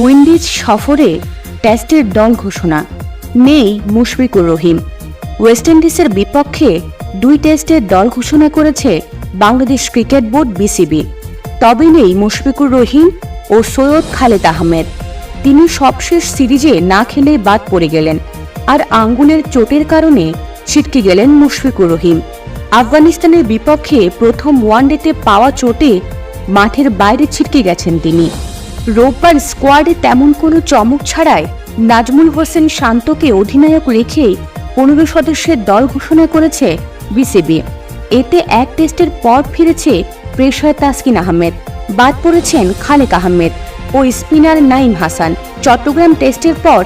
Windies সফরে টেস্টের দল ঘোষণা নেই মুশফিকুর রহিম। ওয়েস্ট ইন্ডিজের বিপক্ষে দুই টেস্টের দল ঘোষণা করেছে বাংলাদেশ ক্রিকেট বোর্ড বিসিবি। তবে নেই মুশফিকুর রহিম ও সৈয়দ খালেদ আহমেদ। তিনি সবশেষ সিরিজে না খেলে বাদ পড়ে গেলেন আর আঙ্গুলের চোটের কারণে ছিটকে গেলেন মুশফিকুর রহিম। আফগানিস্তানের বিপক্ষে প্রথম ওয়ানডেতে পাওয়া চোটে মাঠের বাইরে ছিটকে গেছেন তিনি। রোববার স্কোয়াডে তেমন কোনো চমক ছাড়াই নাজমুল হোসেন শান্তকে অধিনায়ক রেখেই পনেরো সদস্যের দল ঘোষণা করেছে বিসিবি। এতে এক টেস্টের পর ফিরেছে প্রেশার তাসকিন আহমেদ। বাদ পড়েছেন খালেক আহমেদ ও স্পিনার নাইম হাসান। চট্টগ্রাম টেস্টের পর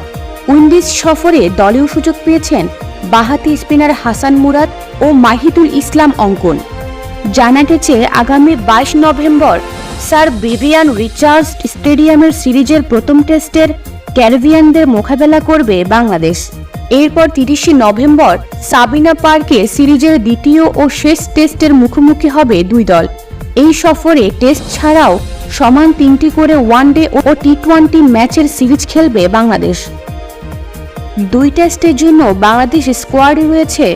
উইন্ডিজ সফরে দলেও সুযোগ পেয়েছেন বাহাতি স্পিনার হাসান মুরাদ ও মাহিদুল ইসলাম অঙ্কন। জানা গেছে আগামী বাইশ নভেম্বর স্যার বিভিয়ান রিচার্জ স্টেডিয়ামের সিরিজের প্রথম টেস্টের ক্যারিবিয়ানদের মোকাবেলা করবে বাংলাদেশ। এরপর তিরিশে নভেম্বর সাবিনা পার্কে সিরিজের দ্বিতীয় ও শেষ টেস্টের মুখোমুখি হবে দুই দল। এই সফরে টেস্ট ছাড়াও সমান তিনটি করে ওয়ানডে ও টি টোয়েন্টি ম্যাচের সিরিজ খেলবে বাংলাদেশ। দুই টেস্টের জন্য বাংলাদেশ স্কোয়াডে রয়েছে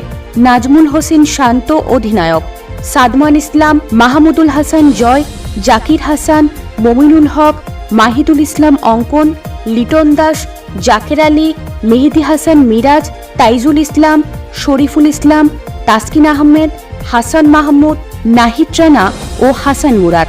নাজমুল হোসেন শান্ত অধিনায়ক, সাদমান ইসলাম, মাহমুদুল হাসান জয় জাকির হাসান, মমিনুল হক, মাহিদুল ইসলাম অঙ্কন, লিটন দাস, জাকের আলী, মেহেদি হাসান মিরাজ, তাইজুল ইসলাম, শরীফুল ইসলাম, তাসকিন আহমেদ, হাসান মাহমুদ, নাহিদ রানা ও হাসান মুরাদ।